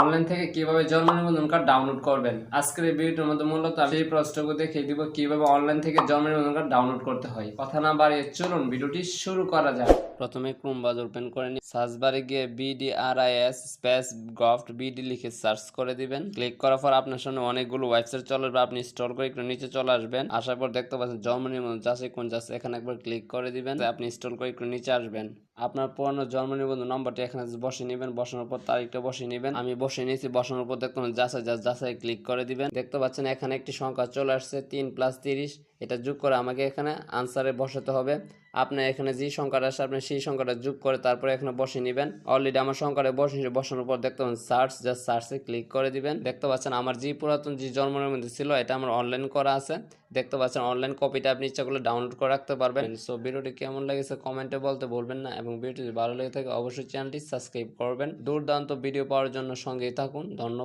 Online থেকে কীভাবে জন্ম নিবন্ধন কার্ড ডাউনলোড করবেন? আজকের এই ভিডিওর মধ্যে মূলত আমি এই প্রশ্নকে দেখিয়ে দিব কীভাবে অনলাইন থেকে জন্ম নিবন্ধন কার্ড ডাউনলোড করতে হয়। কথা না বাড়িয়ে চলুন ভিডিওটি শুরু করা যাক। প্রথমে ক্রোম ব্রাউজার ওপেন করে নিন। সার্চ বারে গিয়ে বিডিআরআইএস স্পেস গভট বিডি লিখে সার্চ করে দিবেন। ক্লিক করার পর আপনার সামনে অনেকগুলো ওয়েবসাইট চলে আসবে। আপনি স্টোর করে একটু নিচে চলে আসবেন। আসার পর দেখতে পাচ্ছেন জন্ম নিবন্ধন যাচ্ছে কোন যাচ্ছে, এখানে একবার ক্লিক করে দিবেন। আপনি স্টোর করে একটু নিচে আসবেন। আপনার পুরনো জন্ম নিবন্ধন নম্বরটি এখানে বসে নেবেন, বসানোর পর তারিখটা বসে নেবেন। আমি বসে নিয়েছি, বসানোর পর দেখতে যাচাই যাচাই ক্লিক করে দিবেন। দেখতে পাচ্ছেন এখানে একটি সংখ্যা চলে আসছে, তিন প্লাস তিরিশ। এটা যোগ করে আমাকে এখানে আনসারে বসাতে হবে। আপনি এখানে যে সংখ্যাটা আসে, আপনি সেই সংখ্যাটা যোগ করে তারপরে এখানে বসে নেবেন। অলরেডি আমার সংখ্যাটা বসে বসানোর পর দেখতে পাচ্ছেন সার্চ জাস্ট সার্চে ক্লিক করে দিবেন। দেখতে পাচ্ছেন আমার যে পুরাতন যে জন্মের মধ্যে ছিল, এটা আমার অনলাইন করা আছে। দেখতে পাচ্ছেন অনলাইন কপিটা আপনি ইচ্ছা করলে ডাউনলোড করে রাখতে পারবেন। সো ভিডিওটি কেমন লেগেছে কমেন্টে বলতে বলবেন না এবং ভিডিওটি ভালো লেগে থাকে, অবশ্যই চ্যানেলটি সাবস্ক্রাইব করবেন। দুর্দান্ত ভিডিও পাওয়ার জন্য সঙ্গেই থাকুন। ধন্যবাদ।